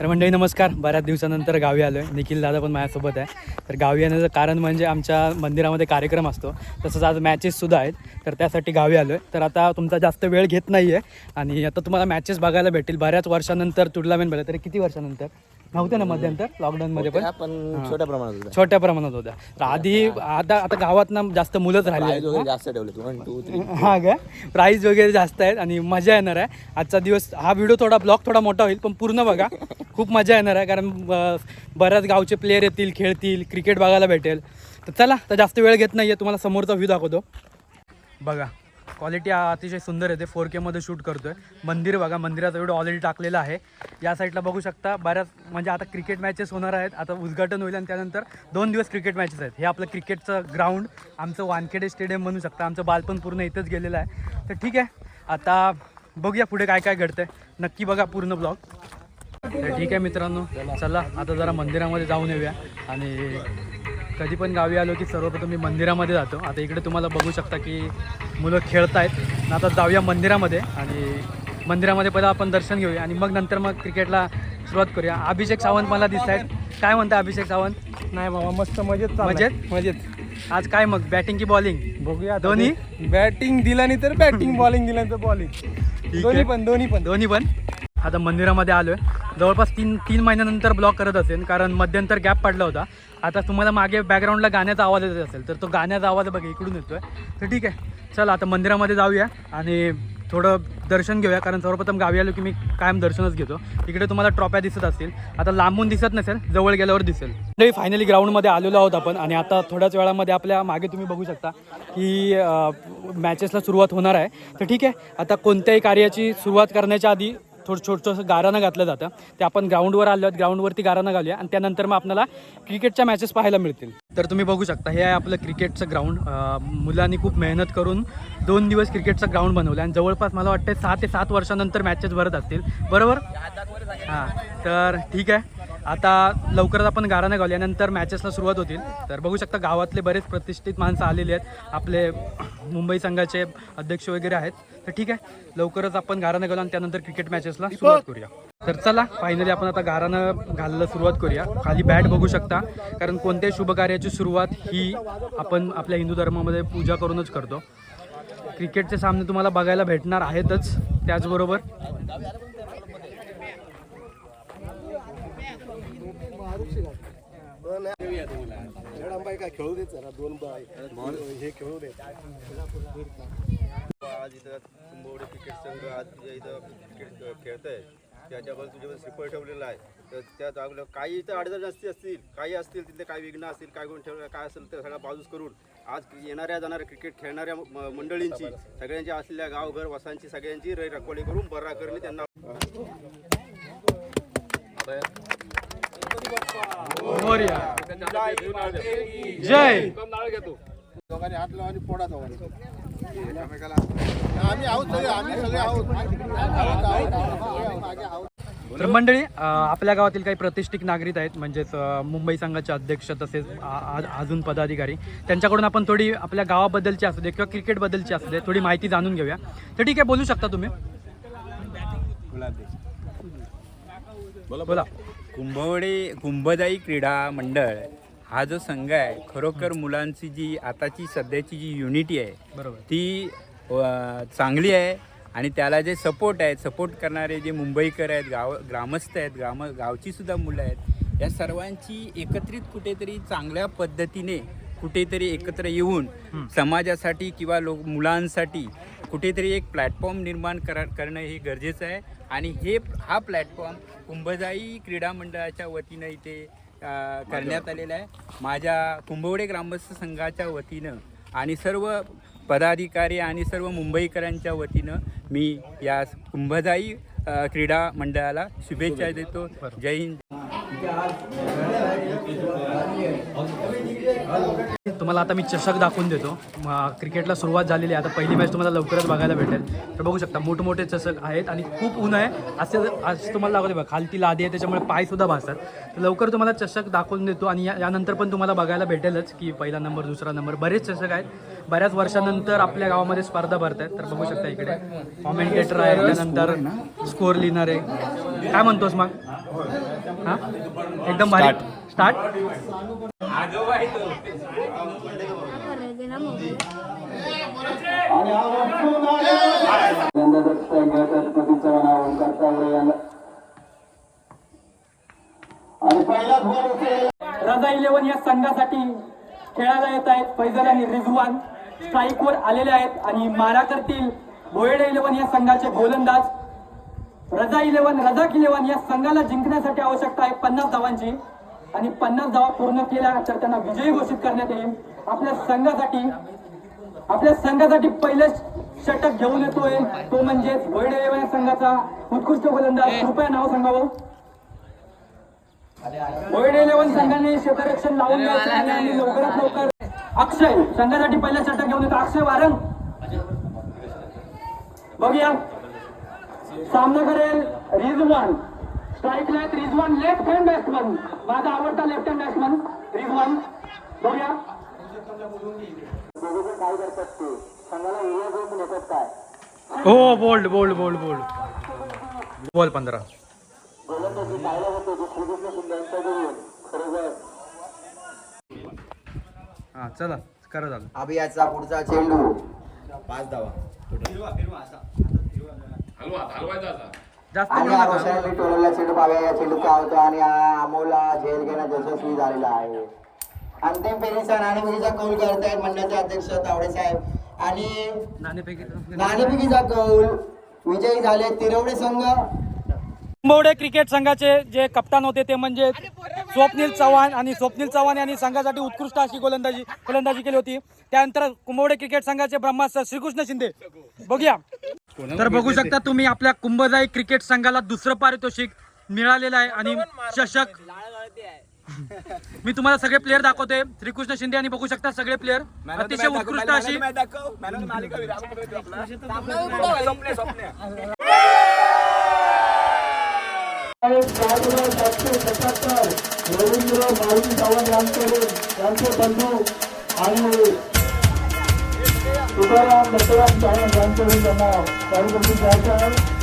तर मंडळी नमस्कार. बऱ्याच दिवसानंतर गावी आलो आहे निखिल दादा पण माझ्यासोबत आहे. तर गावी येण्याचं कारण म्हणजे आमच्या मंदिरामध्ये कार्यक्रम असतो. तसंच आज मॅचेससुद्धा आहेत. तर त्यासाठी गावी आलो आहे तर आता तुमचा जास्त वेळ घेत नाही आहे आणि आता तुम्हाला मॅचेस बघायला भेटेल बऱ्याच वर्षानंतर टुर्नामेंट भेटेल तरी किती वर्षानंतर? नव्हते ना मध्यंतर? लॉकडाऊनमध्ये पण? पण छोट्या प्रमाणात होता छोट्या प्रमाणात होत्या. तर आधी आता आता गावात ना जास्त मुलंच राहिली आहेत वगैरे जास्त ठेवले वन टू थ्री हा का? प्राईज वगैरे जास्त आहेत आणि मजा येणार आहे. आजचा दिवस हा व्हिडिओ थोडा ब्लॉग थोडा मोठा होईल पण पूर्ण बघा. खूप मजा येणार आहे कारण बऱ्याच गावचे प्लेयर येतील खेळतील क्रिकेट बघायला भेटेल. तर चला तर जास्त वेळ घेत नाही आहे तुम्हाला समोरचा व्ह्यू दाखवतो. बघा. क्वालिटी अतिशय सुंदर येते फोर केमध्ये शूट करतोय. मंदिर बघा मंदिराचा व्हिडिओ ऑलरेडी टाकलेला आहे. या साईडला बघू शकता बऱ्याच म्हणजे आता क्रिकेट मॅचेस होणार आहेत. आता उद्घाटन होईल आणि त्यानंतर दोन दिवस क्रिकेट मॅचेस आहेत. हे आपलं क्रिकेटचं ग्राउंड आमचं वानखेडे स्टेडियम म्हणू शकता. आमचं बालपण पूर्ण इथंच गेलेलं आहे. तर ठीक आहे. आता बघूया पुढे काय काय घडतंय. नक्की बघा पूर्ण ब्लॉग ठीक आहे मित्रांनो. चला आता जरा मंदिरामध्ये जाऊन येऊया. आणि कधी पण गावी आलो की सर्वप्रथम मी मंदिरामध्ये जातो. आता इकडे तुम्हाला बघू शकता की मुलं खेळत आहेत आता जाऊया मंदिरामध्ये आणि मंदिरामध्ये पहिला आपण दर्शन घेऊया आणि मग नंतर मग क्रिकेटला सुरुवात करूया. अभिषेक सावंत मला दिसत आहेत. काय म्हणता अभिषेक सावंत? नाही बाबा मस्त मजेत मजेत? मजेत. आज काय मग? बॅटिंग की बॉलिंग बघूया दोन्ही? बॅटिंग दिल्याने तर बॅटिंग बॉलिंग दिल्यानंतर बॉलिंग दोन्ही पण दोन्ही पण. दोन्ही पण. आता मंदिरामध्ये आलो आहे जवळपास तीन तीन महिन्यानंतर ब्लॉक करत असेल कारण मध्यंतर गॅप पडला होता. आता तुम्हाला मागे बॅकग्राऊंडला गाण्याचा आवाज येत असेल तर तो गाण्याचा आवाज बघा इकडून येतो आहे तर ठीक आहे. चला आता मंदिरामध्ये जाऊया आणि थोडं दर्शन घेऊया कारण सर्वप्रथम गावी आलो की मी कायम दर्शनच घेतो. इकडे तुम्हाला ट्रॉप्या दिसत असतील. आता लांबून दिसत नसेल जवळ गेल्यावर दिसेल. नाही फायनली ग्राउंडमध्ये आलेलो आहोत आपण आणि आता थोड्याच वेळामध्ये आपल्या मागे तुम्ही बघू शकता की मॅचेसला सुरुवात होणार आहे. तर ठीक आहे आता कोणत्याही कार्याची सुरुवात करण्याच्या आधी थोडं छोटंसं गारानं घातलं जातं. ते आपण ग्राउंडवर आलो आहोत ग्राउंडवरती गारानं घालूया आणि त्यानंतर मग आपल्याला क्रिकेटच्या मॅचेस पाहायला मिळतील. तर तुम्ही बघू शकता हे आहे आपलं क्रिकेटचं ग्राउंड मुलांनी खूप मेहनत करून दोन दिवस क्रिकेटचं ग्राउंड बनवलं आणि जवळपास मला वाटतं सहा ते सात वर्षानंतर मॅचेस भरत असतील. बरोबर? हां तर ठीक आहे. आता लवकरच आपण गारानं घालूया नंतर मॅचेसला सुरुवात होतील. तर बघू शकता गावातले बरेच प्रतिष्ठित माणसं आलेली आहेत. आपले मुंबई संघाचे अध्यक्ष वगैरे आहेत. तर ठीक आहे लवकरच आपण गारानं घालू आणि त्यानंतर क्रिकेट मॅचेसला सुरुवात करूया. तर चला फायनली आपण आता गारानं घालायला सुरुवात करूया. खाली बॅट बघू शकता कारण कोणत्याही शुभ कार्याची सुरुवात ही आपण आपल्या हिंदू धर्मामध्ये पूजा करूनच करतो. क्रिकेटचे सामने तुम्हाला बघायला भेटणार आहेतच त्याचबरोबर काय खेळू देत जरा दोन बॉल हे खेळू दे आज इथं कुंभवडे क्रिकेट संघ आज तुझ्या इथं क्रिकेट खेळत आहे त्याच्याबद्दल तुझ्यावर श्रीफळ ठेवलेलं आहे. तर त्या जागेला काही इथं अडचण असती असतील काही असतील तिथे काही विघ्न असतील काय करून ठेवलं काय असेल तर सगळ्या बाजूस करून आज येणाऱ्या जाणाऱ्या क्रिकेट खेळणाऱ्या मंडळींची सगळ्यांची असलेल्या गावघर वसांची सगळ्यांची रै रखवाली करून बरा करणे त्यांना. जय. दोघांनी हात लावा आणि पोडा दोघांनी. एकमेकाला आम्ही आहोत सगळे आम्ही सगळे आहोत. आहोत, आहोत, आहोत, मागे आहोत तर मंडळी अ, आपल्या गावातील काही प्रतिष्ठित नागरिक आहेत म्हणजेच अ, मुंबई संघाचे अध्यक्ष तसेच आ- आ- अजून पदाधिकारी. त्यांच्याकडून आपण थोडी आपल्या गावाबद्दलची असू दे किंवा क्रिकेटबद्दलची असू दे थोडी माहिती जाणून घेऊया. तर ठीक आहे बोलू शकता तुम्ही? बोला कुंभवडे कुंभदाई क्रीडा मंडळ हा जो संघ आहे खरोखर मुलांची जी आताची सध्याची जी युनिटी आहे बरोबर. ती अ, चांगली आहे आणि त्याला जे सपोर्ट आहेत सपोर्ट करणारे जे मुंबईकर आहेत गाव ग्रामस्थ आहेत ग्राम गावची सुद्धा मुलं आहेत या सर्वांची एकत्रित कुठेतरी चांगल्या पद्धतीने कुठेतरी एकत्र येऊन समाजासाठी किंवा लोक मुलांसाठी कुठेतरी एक प्लॅटफॉर्म निर्माण करा करणं हे गरजेचं आहे. आणि हे हा प्लॅटफॉर्म कुंभजाई क्रीडा मंडळाच्या वतीनं इथे करण्यात आलेला आहे. माझ्या कुंभवडे ग्रामस्थ संघाच्या वतीनं आणि सर्व पदाधिकारी आणि सर्व मुंबईकरांच्या वतीनं मी या कुंभजाई क्रीडा मंडळाला शुभेच्छा देतो. जय हिंद. तुम्हाला आता मी चषक दाखवून देतो. क्रिकेटला सुरुवात झालेली आहे. आता पहिली मॅच तुम्हाला लवकरच बघायला भेटेल. तर बघू शकता मोठमोठे चषक आहेत आणि खूप ऊन आहे. असे आज तुम्हाला दाखवते बघा खालती लादी आहे त्याच्यामुळे पायसुद्धा भासतात. तर लवकर तुम्हाला चषक दाखवून देतो आणि यानंतर पण तुम्हाला बघायला भेटेलच की पहिला नंबर दुसरा नंबर. बरेच चषक आहेत. बऱ्याच वर्षानंतर आपल्या गावामध्ये स्पर्धा भरत आहेत तर बघू शकता इकडे. कॉमेंटेटर आहे त्यानंतर स्कोअर लिहिणार आहे. काय म्हणतोस मग? एकदम भारी. स्टार्ट रजा इलेव्हन या संघासाठी खेळायला येत आहेत. फैजल आणि रिजवान स्ट्राईकवर आलेले आहेत. आणि मारा करतील भोयडे इलेव्हन या संघाचे गोलंदाज. रजा इलेव्हन रजाक इलेव्हन या संघाला जिंकण्यासाठी आवश्यकता आहे पन्नास धावांची. आणि पन्नास धावा पूर्ण केल्या तर त्यांना विजयी घोषित करण्यात येईल. आपल्या संघासाठी आपल्या संघासाठी पहिले षटक घेऊन येतोय. तो म्हणजे भोयडे इलेव्हन या संघाचा. उत्कृष्ट गोलंदाज. कृपया नाव सांगावं भोयडे इलेव्हन संघाने क्षेत्ररक्षण लावून द्यायचं आणि लवकरात लवकर अक्षय. संघासाठी पहिला षटक घेऊन येतो अक्षय वारंग. बघूया. सामना करेल रिजवान. स्ट्राईकला आहेत रिजवान लेफ्ट हँड बॅट्समन माझा आवडता लेफ्ट हँड बॅट्समन रिजवान. बघूया. हो bold bold bold bold ball पंधरा. हा चला करा झालं अभियाचा पुढचा चेंडू. पाच धावा. जास्त आणि बोलू नका. रोशनने टोलवला चेंडू पाव्या या चेंडू का होतो आणि हा अमोलला झेल घेण्यात यशस्वी झालेला आहे. अंतिम फेरीचा नाणेफेकीचा कौल करतायत मंडळाचे अध्यक्ष तावडे साहेब. आणि नाणेफेकीचा कौल विजयी झाले तिरवडे संघ. कुंभवडे क्रिकेट संघाचे जे कप्तान होते ते म्हणजे स्वप्नील चव्हाण आणि स्वप्नील चव्हाण यांनी संघासाठी उत्कृष्ट अशी गोलंदाजी गोलंदाजी केली होती. त्यानंतर कुंभवडे क्रिकेट संघाचे ब्रह्मास्त्र श्रीकृष्ण शिंदे. बघूया. तर बघू शकता तुम्ही आपल्या कुंभजाई क्रिकेट संघाला दुसरं पारितोषिक मिळालेलं आहे आणि चषक मी तुम्हाला सगळे प्लेअर दाखवते. श्रीकृष्ण शिंदे आणि बघू शकता सगळे प्लेअर अतिशय उत्कृष्ट अशी रवींद्र मारुती यांचे यांचे बंधू आणि तुकाराम दत्तराम चव्हाण यांच्याकडून त्यांना कार्यक्रम जायचं आहे?